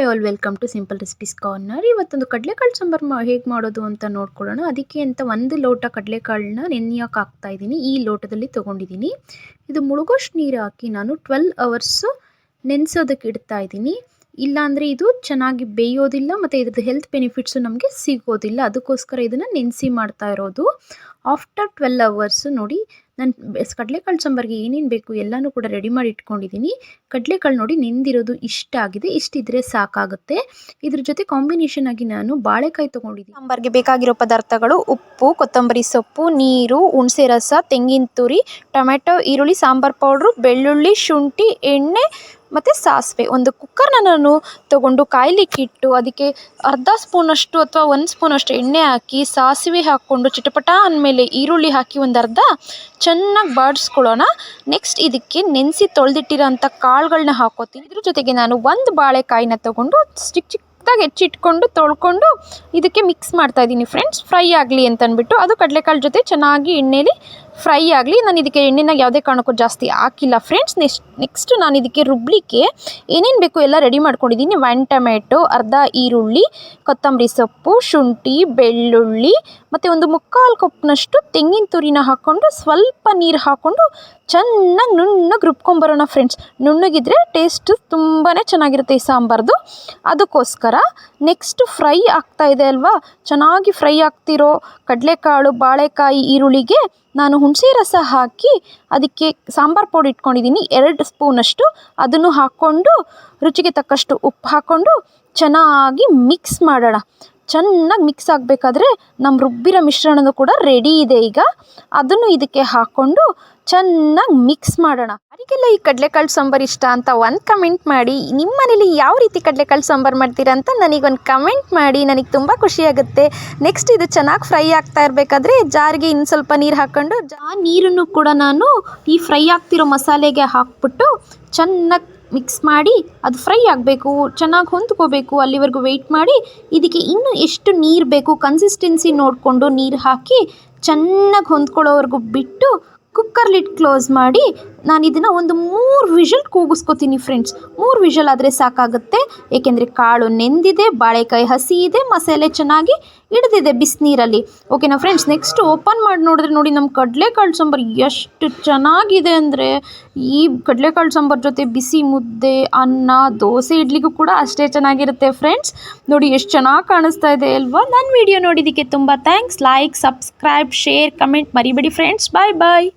Hi all welcome to simple recipes corner ಇವತ್ತೊಂದು ಕಡಲೆಕಾಳು ಸಾಂಬಾರು ಮಾ ಹೇಗೆ ಮಾಡೋದು ಅಂತ ನೋಡ್ಕೊಳ್ಳೋಣ. ಅದಕ್ಕೆ ಅಂತ ಒಂದು ಲೋಟ ಕಡಲೆಕಾಳನ್ನ ನೆನೆಯೋಕೆ ಹಾಕ್ತಾ ಇದ್ದೀನಿ. ಈ ಲೋಟದಲ್ಲಿ ತೊಗೊಂಡಿದ್ದೀನಿ. ಇದು ಮುಳುಗೋಷ್ಟು ನೀರು ಹಾಕಿ ನಾನು ಟ್ವೆಲ್ ಅವರ್ಸು ನೆನೆಸೋದಕ್ಕೆ ಇಡ್ತಾ ಇದ್ದೀನಿ. ಇಲ್ಲಾಂದರೆ ಇದು ಚೆನ್ನಾಗಿ ಬೇಯೋದಿಲ್ಲ ಮತ್ತು ಇದ್ರದ್ದು ಹೆಲ್ತ್ ಬೆನಿಫಿಟ್ಸು ನಮಗೆ ಸಿಗೋದಿಲ್ಲ. ಅದಕ್ಕೋಸ್ಕರ ಇದನ್ನು ನೆನೆಸಿ ಮಾಡ್ತಾ ಇರೋದು. ಆಫ್ಟರ್ ಟ್ವೆಲ್ ಅವರ್ಸು ನೋಡಿ, ನಾನು ಕಡಲೆಕಾಳು ಸಾಂಬಾರಿಗೆ ಏನೇನು ಬೇಕು ಎಲ್ಲನೂ ಕೂಡ ರೆಡಿ ಮಾಡಿ ಇಟ್ಕೊಂಡಿದ್ದೀನಿ ಕಡಲೆಕಾಳು ನೋಡಿ ನೆಂದಿರೋದು ಇಷ್ಟ ಆಗಿದೆ. ಇಷ್ಟಿದ್ರೆ ಸಾಕಾಗುತ್ತೆ. ಇದ್ರ ಜೊತೆ ಕಾಂಬಿನೇಷನ್ ಆಗಿ ನಾನು ಬಾಳೆಕಾಯಿ ತೊಗೊಂಡಿದ್ದೀನಿ ಸಾಂಬಾರ್ಗೆ ಬೇಕಾಗಿರೋ ಪದಾರ್ಥಗಳು ಉಪ್ಪು, ಕೊತ್ತಂಬರಿ ಸೊಪ್ಪು, ನೀರು, ಹುಣಸೆ ರಸ, ತೆಂಗಿನ ತುರಿ ಟೊಮೆಟೊ ಈರುಳ್ಳಿ, ಸಾಂಬಾರ್ ಪೌಡ್ರು, ಬೆಳ್ಳುಳ್ಳಿ, ಶುಂಠಿ, ಎಣ್ಣೆ ಮತ್ತು ಸಾಸಿವೆ. ಒಂದು ಕುಕ್ಕರ್ನ ನಾನು ತೊಗೊಂಡು ಕಾಯ್ಲಿಕ್ಕಿಟ್ಟು ಅದಕ್ಕೆ ಅರ್ಧ ಸ್ಪೂನಷ್ಟು ಅಥವಾ ಒಂದು ಸ್ಪೂನಷ್ಟು ಎಣ್ಣೆ ಹಾಕಿ ಸಾಸಿವೆ ಹಾಕ್ಕೊಂಡು ಚಿಟಪಟ ಅಂದಮೇಲೆ ಈರುಳ್ಳಿ ಹಾಕಿ ಒಂದು ಅರ್ಧ ಚೆನ್ನಾಗಿ ಬಾಡಿಸ್ಕೊಳ್ಳೋಣ. ನೆಕ್ಸ್ಟ್ ಇದಕ್ಕೆ ನೆನೆಸಿ ತೊಳೆದಿಟ್ಟಿರೋಂಥ ಕಾಳುಗಳನ್ನ ಹಾಕೋತೀನಿ. ಇದ್ರ ಜೊತೆಗೆ ನಾನು ಒಂದು ಬಾಳೆಕಾಯಿನ ತೊಗೊಂಡು ಚಿಕ್ಕ ಚಿಕ್ಕದಾಗಿ ಹೆಚ್ಚಿಟ್ಕೊಂಡು ತೊಳ್ಕೊಂಡು ಇದಕ್ಕೆ ಮಿಕ್ಸ್ ಮಾಡ್ತಾ ಇದ್ದೀನಿ. ಫ್ರೆಂಡ್ಸ್ ಫ್ರೈ ಆಗಲಿ ಅಂತ ಅಂದ್ಬಿಟ್ಟು ಅದು ಕಡಲೆಕಾಳು ಜೊತೆ ಚೆನ್ನಾಗಿ ಎಣ್ಣೆಲಿ ಫ್ರೈ ಆಗಲಿ, ನಾನು ಇದಕ್ಕೆ ಎಣ್ಣೆನ ಯಾವುದೇ ಕಾರಣಕ್ಕೂ ಜಾಸ್ತಿ ಹಾಕಿಲ್ಲ. ಫ್ರೆಂಡ್ಸ್ ನೆಕ್ಸ್ಟ್ ನೆಕ್ಸ್ಟ್ ನಾನು ಇದಕ್ಕೆ ರುಬ್ಲಿಕ್ಕೆ ಏನೇನು ಬೇಕು ಎಲ್ಲ ರೆಡಿ ಮಾಡ್ಕೊಂಡಿದ್ದೀನಿ. ಒನ್ ಟೊಮೆಟೊ ಅರ್ಧ ಈರುಳ್ಳಿ, ಕೊತ್ತಂಬರಿ ಸೊಪ್ಪು, ಶುಂಠಿ, ಬೆಳ್ಳುಳ್ಳಿ, ಮತ್ತು ಒಂದು ಮುಕ್ಕಾಲು ಕಪ್ನಷ್ಟು ತೆಂಗಿನ ತುರಿನ ಹಾಕ್ಕೊಂಡು ಸ್ವಲ್ಪ ನೀರು ಹಾಕ್ಕೊಂಡು ಚೆನ್ನಾಗಿ ನುಣ್ಣಗೆ ರುಬ್ಕೊಂಬರೋಣ ಫ್ರೆಂಡ್ಸ್ ನುಣ್ಣಗಿದ್ರೆ ಟೇಸ್ಟ್ ತುಂಬಾ ಚೆನ್ನಾಗಿರುತ್ತೆ ಈ ಸಾಂಬಾರ್ದು. ಅದಕ್ಕೋಸ್ಕರ ನೆಕ್ಸ್ಟ್ ಫ್ರೈ ಆಗ್ತಾ ಇದೆ ಅಲ್ವಾ? ಚೆನ್ನಾಗಿ ಫ್ರೈ ಆಗ್ತಿರೋ ಕಡಲೆಕಾಳು, ಬಾಳೆಕಾಯಿ, ಈರುಳ್ಳಿಗೆ ನಾನು ಹುಣಸೆ ರಸ ಹಾಕಿ ಅದಕ್ಕೆ ಸಾಂಬಾರು ಪೌಡಿ ಇಟ್ಕೊಂಡಿದ್ದೀನಿ. ಎರಡು ಸ್ಪೂನಷ್ಟು ಅದನ್ನು ಹಾಕ್ಕೊಂಡು ರುಚಿಗೆ ತಕ್ಕಷ್ಟು ಉಪ್ಪು ಹಾಕ್ಕೊಂಡು ಚೆನ್ನಾಗಿ ಮಿಕ್ಸ್ ಮಾಡೋಣ. ಚೆನ್ನಾಗಿ ಮಿಕ್ಸ್ ಆಗಬೇಕಾದ್ರೆ ನಮ್ಮ ರುಬ್ಬಿರೋ ಮಿಶ್ರಣನೂ ಕೂಡ ರೆಡಿ ಇದೆ ಈಗ. ಅದನ್ನು ಇದಕ್ಕೆ ಹಾಕ್ಕೊಂಡು ಚೆನ್ನಾಗಿ ಮಿಕ್ಸ್ ಮಾಡೋಣ. ಯಾರಿಗೆಲ್ಲ ಈ ಕಡಲೆಕಾಳು ಸಾಂಬಾರು ಇಷ್ಟ ಅಂತ ಒಂದು ಕಮೆಂಟ್ ಮಾಡಿ. ನಿಮ್ಮ ಮನೇಲಿ ಯಾವ ರೀತಿ ಕಡಲೆಕಾಳು ಸಾಂಬಾರು ಮಾಡ್ತೀರಾ ಅಂತ ನನಗೊಂದು ಕಮೆಂಟ್ ಮಾಡಿ. ನನಗೆ ತುಂಬ ಖುಷಿಯಾಗುತ್ತೆ ನೆಕ್ಸ್ಟ್ ಇದು ಚೆನ್ನಾಗಿ ಫ್ರೈ ಆಗ್ತಾ ಇರಬೇಕಾದ್ರೆ ಜಾರಿಗೆ ಇನ್ನು ಸ್ವಲ್ಪ ನೀರು ಹಾಕ್ಕೊಂಡು ಆ ನೀರನ್ನು ಕೂಡ ನಾನು ಈ ಫ್ರೈ ಆಗ್ತಿರೋ ಮಸಾಲೆಗೆ ಹಾಕ್ಬಿಟ್ಟು ಚೆನ್ನಾಗಿ ಮಿಕ್ಸ್ ಮಾಡಿ ಅದು ಫ್ರೈ ಆಗಬೇಕು, ಚೆನ್ನಾಗಿ ಹೊಂದ್ಕೋಬೇಕು, ಅಲ್ಲಿವರೆಗೂ ವೆಯ್ಟ್ ಮಾಡಿ, ಇದಕ್ಕೆ ಇನ್ನೂ ಎಷ್ಟು ನೀರು ಬೇಕು ಕನ್ಸಿಸ್ಟೆನ್ಸಿ ನೋಡಿಕೊಂಡು ನೀರು ಹಾಕಿ ಚೆನ್ನಾಗಿ ಹೊಂದ್ಕೊಳ್ಳೋವರೆಗೂ ಬಿಟ್ಟು ಕುಕ್ಕರ್ ಲಿಡ್ ಕ್ಲೋಸ್ ಮಾಡಿ ನಾನು ಇದನ್ನು ಒಂದು ಮೂರು ವಿಷಲ್ ಕೂಗಿಸ್ಕೊತೀನಿ ಫ್ರೆಂಡ್ಸ್. ಮೂರು ವಿಷಲ್ ಆದರೆ ಸಾಕಾಗುತ್ತೆ. ಏಕೆಂದರೆ ಕಾಳು ನೆಂದಿದೆ, ಬಾಳೆಕಾಯಿ ಹಸಿ ಇದೆ, ಮಸಾಲೆ ಚೆನ್ನಾಗಿ ಹಿಡಿದಿದೆ ಬಿಸಿನೀರಲ್ಲಿ. ಓಕೆನಾ ಫ್ರೆಂಡ್ಸ್, ನೆಕ್ಸ್ಟ್ ಓಪನ್ ಮಾಡಿ ನೋಡಿದ್ರೆ ನೋಡಿ ನಮ್ಮ ಕಡಲೆಕಾಳು ಸಾಂಬಾರು ಎಷ್ಟು ಚೆನ್ನಾಗಿದೆ ಅಂದರೆ ಈ ಕಡಲೆಕಾಳು ಸಾಂಬಾರು ಜೊತೆ ಬಿಸಿ ಮುದ್ದೆ, ಅನ್ನ, ದೋಸೆ ಇಡ್ಲಿಗೂ ಕೂಡ ಅಷ್ಟೇ ಚೆನ್ನಾಗಿರುತ್ತೆ ಫ್ರೆಂಡ್ಸ್. ನೋಡಿ ಎಷ್ಟು ಚೆನ್ನಾಗಿ ಕಾಣಿಸ್ತಾ ಇದೆ ಅಲ್ವಾ? ನನ್ನ ವಿಡಿಯೋ ನೋಡಿದ್ದಕ್ಕೆ ತುಂಬ thanks. Like, subscribe, share, comment ಮರಿಬೇಡಿ ಫ್ರೆಂಡ್ಸ್. Bye bye.